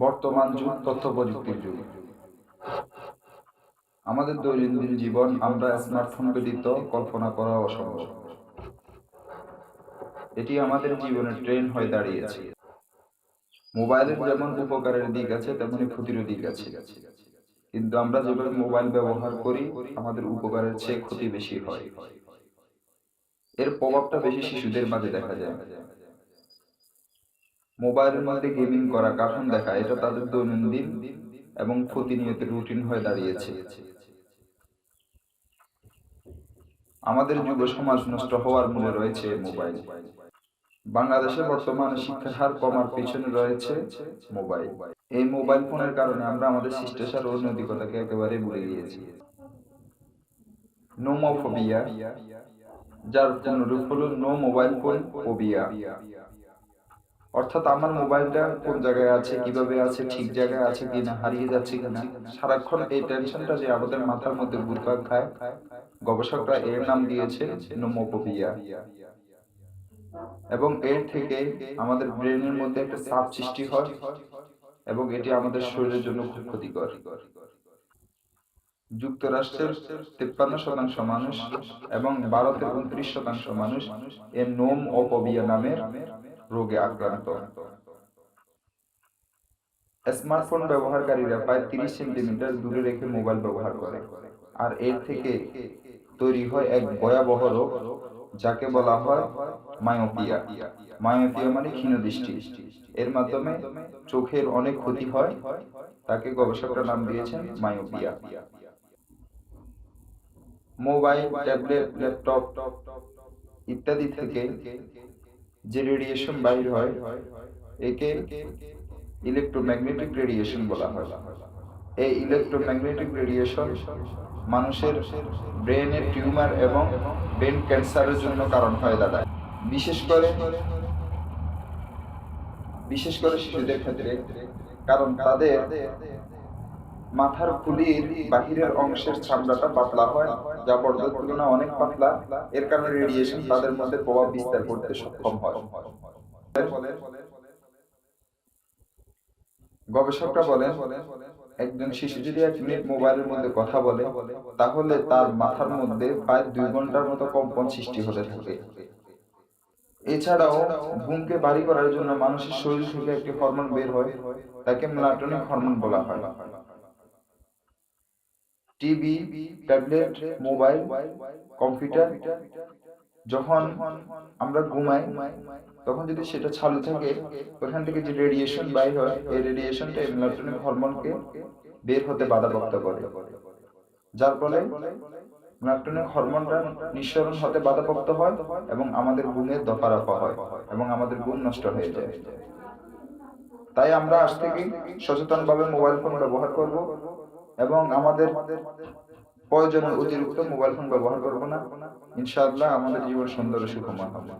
বর্তমান যুগ তথ্য প্রযুক্তির যুগ। আমাদের দৈনন্দিন জীবন আমরা স্মার্টফোন ব্যতীত কল্পনা করা অসম্ভব। এটি আমাদের জীবনের ট্রেন হয়ে দাঁড়িয়েছে। মোবাইলের যেমন উপকারের দিক আছে, তেমনি ক্ষতিরও দিক আছে। কিন্তু আমরা যেভাবে মোবাইল ব্যবহার করি, আমাদের উপকারের চেয়ে ক্ষতি বেশি হয়। এর প্রভাবটা বেশি শিশুদের মাঝে দেখা যায়। মোবাইলের মধ্যে গেমিং করা কার্টুন দেখা, এটা তাদের দৈনন্দিন এবং প্রতিনিয়ত রুটিন হয়ে দাঁড়িয়েছে। আমাদের যুব সমাজ নষ্ট হওয়ার মূলে রয়েছে মোবাইল। বাংলাদেশে বর্তমানে শিক্ষার হার কমার পিছনে রয়েছে মোবাইল। এই মোবাইল ফোনের কারণে আমরা আমাদের শিষ্টাচার ও নৈতিকতাকে একেবারে ভুলে গিয়েছি। নোমোফোবিয়া, যার পূর্ণরূপ হলো নো মোবাইল ফোন ফোবিয়া। অর্থাৎ আমার মোবাইলটা কোন জায়গায় আছে, কীভাবে আছে, ঠিক জায়গায় আছে কিনা, হারিয়ে যাচ্ছে কিনা, সারাক্ষণ এই টেনশনটা যে আমাদের মাথার মধ্যে ঘুরপাক খায়। গবেষকরা এর নাম দিয়েছে নোমোফোবিয়া। এবং এর থেকে আমাদের ব্রেনের মধ্যে একটা চাপ সৃষ্টি হয় এবং এটি আমাদের শরীরের জন্য খুব ক্ষতিকর। যুক্তরাষ্ট্রের তেপ্পান্ন শতাংশ মানুষ এবং ভারতের উনত্রিশ শতাংশ মানুষ এর নোম অপবিয়া নামের রোগে আক্রান্ত। স্মার্টফোন ব্যবহারকারীরা প্রায় তিরিশ সেন্টিমিটার দূরে রেখে মোবাইল ব্যবহার করে, আর এর থেকে তৈরি হয় এক ভয়াবহ রোগ, যাকে বলা হয় মায়োপিয়া। মায়োপিয়া মানে ক্ষীণ দৃষ্টি। এর মাধ্যমে চোখের অনেক ক্ষতি হয়, তাকে গবেষকরা নাম দিয়েছেন মায়োপিয়া। মোবাইল, ট্যাবলেট, ল্যাপটপ ইত্যাদি থেকে যে রেডিয়েশন বাইর হয়, একে ইলেকট্রোম্যাগনেটিক রেডিয়েশন বলা হয়। এই ইলেকট্রোম্যাগনেটিক রেডিয়েশন মানুষের ব্রেনের টিউমার এবং ব্রেন ক্যান্সারের জন্য কারণ হয়ে দাঁড়ায় বিশেষ করে বিশেষ করে শিশুদের ক্ষেত্রে, কারণ তাদের মাথার খুলির বাহিরের অংশের চামড়াটা পাতলা হয় যা বড়দের তুলনায় অনেক পাতলা, এর কারণে রেডিয়েশন তাদের মধ্যে প্রভাব বিস্তার করতে সক্ষম হয়। গবেষকরা বলেন, একজন শিশু যদি এক মিনিট মোবাইলের মধ্যে কথা বলে, তাহলে তার মাথার মধ্যে প্রায় দুই ঘণ্টার মতো কম্পন সৃষ্টি হতে থাকে। এছাড়াও, ঘুমকে বাড়ি করার জন্য মানুষের শরীর থেকে একটি হরমোন বের হয়, তাকে মেলাটোনিক হরমোন বলা হয়। টিভি, ট্যাবলেট, মোবাইল, কম্পিউটার, যখন আমরা ঘুমাই, তখন যদি সেটা চালু থাকে, ওখান থেকে যে রেডিয়েশন বাইর হয়, এই রেডিয়েশনটা মেলাটোনিক হরমোনকে বের হতে বাধাপ্রাপ্ত করে। যার ফলে মেলাটোনিক হরমোনটা নিঃসরণ হতে বাধাপ্রাপ্ত হয় এবং আমাদের ঘুমের দফা রফা হয় এবং আমাদের ঘুম নষ্ট হয়ে যায়। তাই আমরা আজ থেকে সচেতনভাবে মোবাইল ফোন ব্যবহার করব। এবং আমাদের প্রয়োজনের অতিরিক্ত মোবাইল ফোন ব্যবহার করব না। ইনশাআল্লাহ আমাদের জীবন সুন্দর সুখময় হবে।